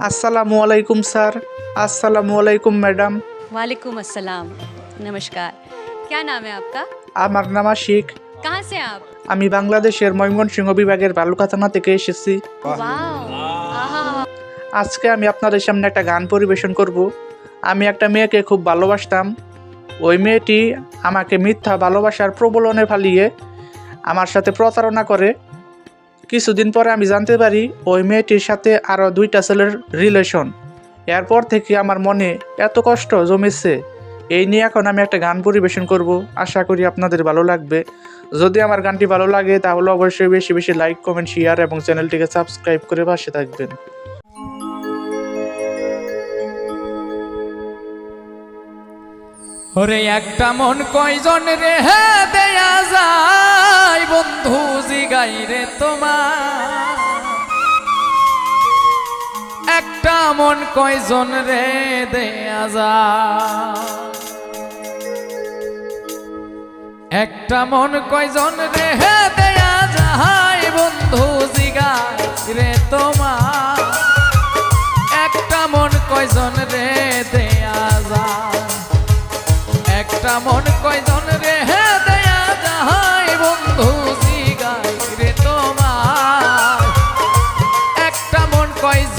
আসসালামু আলাইকুম স্যার আসসালামু আলাইকুম ম্যাডাম वालेकुम अस्सलाम नमस्कार क्या नाम है आपका আমার নাম আশিক कहाँ से हैं आप আমি বাংলাদেশের ময়মনসিংহ বিভাগের বালুকা থানা থেকে এসেছি वाओ आहा আজকে আমি আপনাদের সামনে একটা গান পরিবেশন করব আমি একটা মেয়েকে খুব ভালোবাসতাম ওই মেয়েটি আমাকে মিথ্যা ভালোবাসার প্রবলনে ফালিয়ে আমার সাথে প্রতারণা করে কিছুদিন পরে আমি জানতে পারি ওই মেয়েটির সাথে আরও দুইটা ছেলের রিলেশন এরপর থেকে আমার মনে এত কষ্ট জমেছে। এই নিয়ে এখন আমি একটা গান পরিবেশন করব। আশা করি আপনাদের ভালো লাগবে। যদি আমার গানটি ভালো লাগে, তাহলে অবশ্যই বেশি বেশি লাইক কমেন্ট শেয়ার এবং চ্যানেলটিকে সাবস্ক্রাইব করে পাশে থাকবেন। ওরে একটা মন কয়জন রে হে দেয়া যায়? বন্ধু জিগাই রে তোমার। একটা মন কয়জন রে দেয়া যায়। একটা মন কয়জন রে দেয়া যায়, বন্ধু জিগাই রে তোমার। একটা মন কয়জন রে দেয়া যায়। একটা মন কয়জন রে দেয়া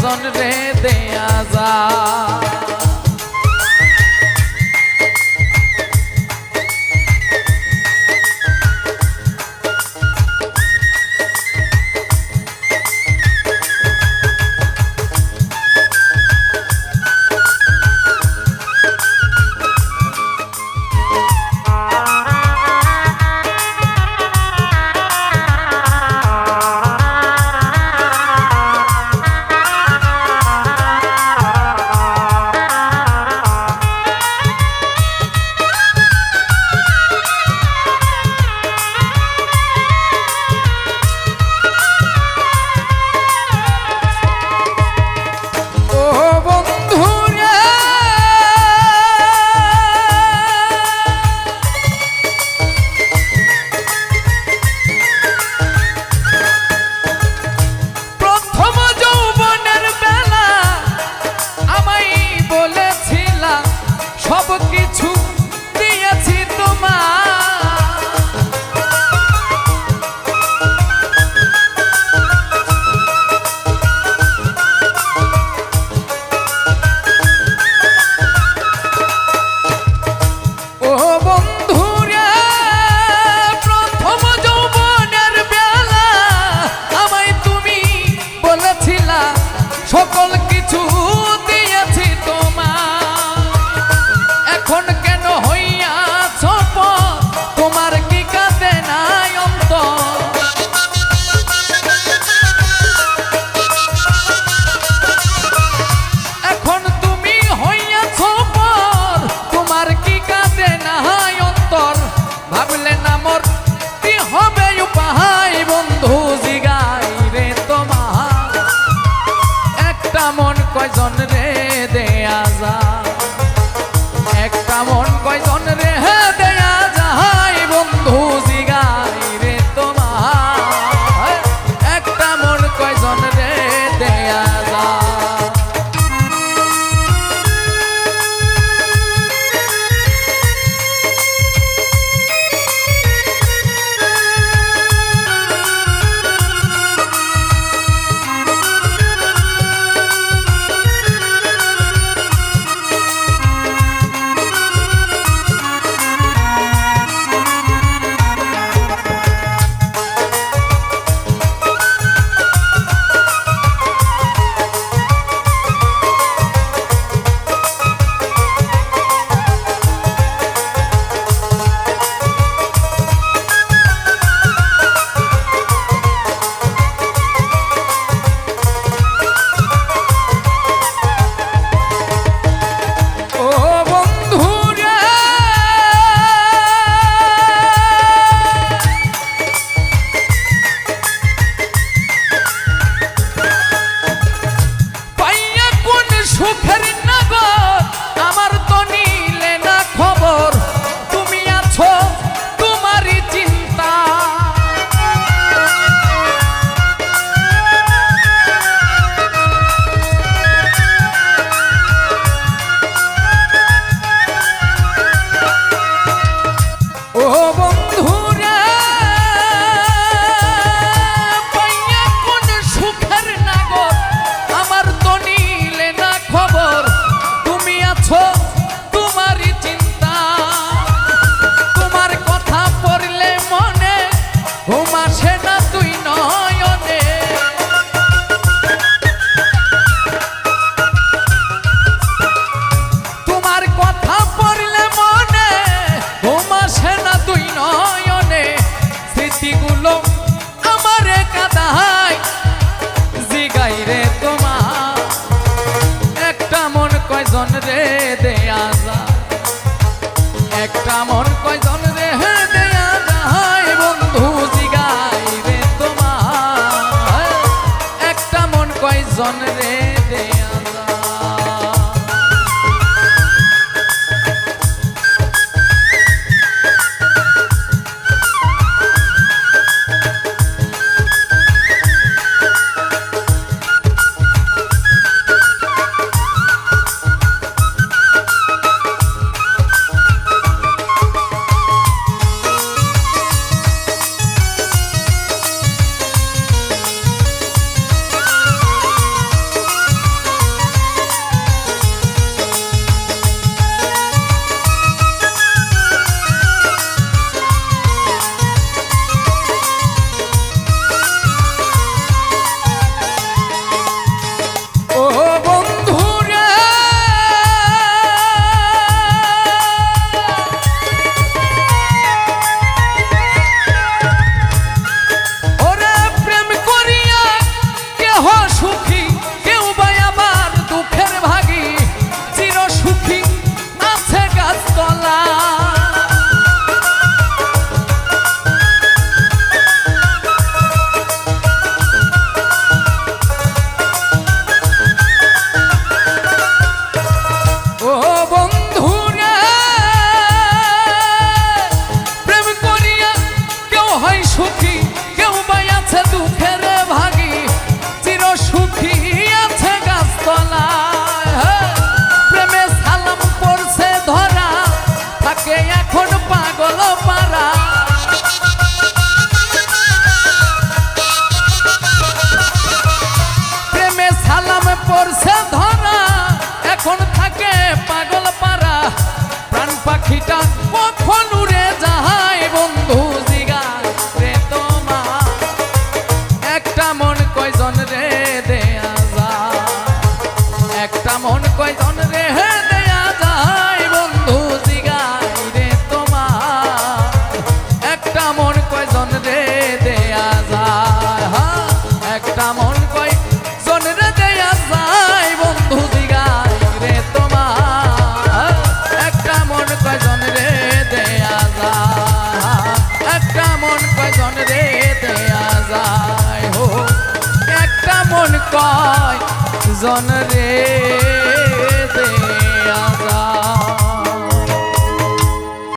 কয়জন রে দেয়া যায় মন কয়জন রে দেয়া যা কয়জন রে দেয়া একটা মন কয়জন রে দেয়া যায়? বন্ধু জিগাই কয় জন রে